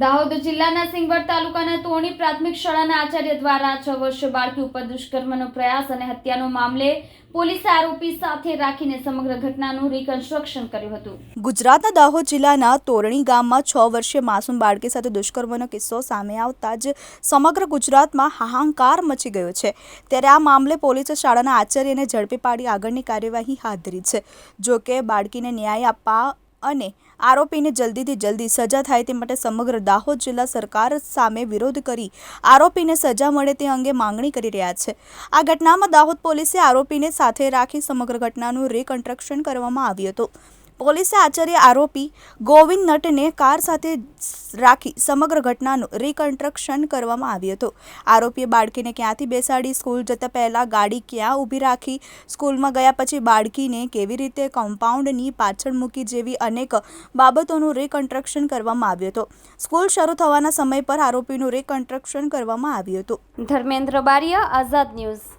દાહોદ જિલ્લાના સિંગવડ તાલુકાના તોણી પ્રાથમિક શાળાના આચાર્ય દ્વારા છ વર્ષ બાળકી ઉપર દુષ્કર્મનો પ્રયાસ અને હત્યાનો મામલે પોલીસે આરોપી સાથે રાખીને સમગ્ર ઘટનાનું રિકન્સ્ટ્રક્શન કર્યું હતું. ગુજરાતના દાહોદ જિલ્લાના તોરણી ગામમાં છ વર્ષે માસૂમ બાળકી સાથે દુષ્કર્મનો કિસ્સો સામે આવતા જ સમગ્ર ગુજરાતમાં હાહાકાર મચી ગયો છે. ત્યારે આ મામલે પોલીસે શાળાના આચાર્યને ઝડપી પાડી આગળની કાર્યવાહી હાથ ધરી છે. જો કે બાળકીને ન્યાય આપવા અને આરોપીને જલ્દીથી જલ્દી સજા થાય તે માટે સમગ્ર દાહોદ જિલ્લા સરકાર સામે વિરોધ કરી આરોપીને સજા મળે તે અંગે માંગણી કરી રહ્યા છે. આ ઘટનામાં દાહોદ પોલીસે આરોપીને સાથે રાખી સમગ્ર ઘટનાનું રિકન્સ્ટ્રક્શન કરવામાં આવ્યું હતું. પોલીસે આચાર્ય આરોપી ગોવિંદ નટને કાર સાથે રાખી સમગ્ર ઘટનાનું રિકન્સ્ટ્રક્શન કરવામાં આવ્યું હતું. આરોપીએ બાળકીને ક્યાંથી બેસાડી, સ્કૂલ જતા પહેલાં ગાડી ક્યાં ઊભી રાખી, સ્કૂલમાં ગયા પછી બાળકીને કેવી રીતે કમ્પાઉન્ડની પાછળ મૂકી જેવી અનેક બાબતોનું રિકન્સ્ટ્રક્શન કરવામાં આવ્યું હતું. સ્કૂલ શરૂ થવાના સમય પર આરોપીનું રિકન્સ્ટ્રક્શન કરવામાં આવ્યું હતું. ધર્મેન્દ્ર બારિયા, આઝાદ ન્યૂઝ.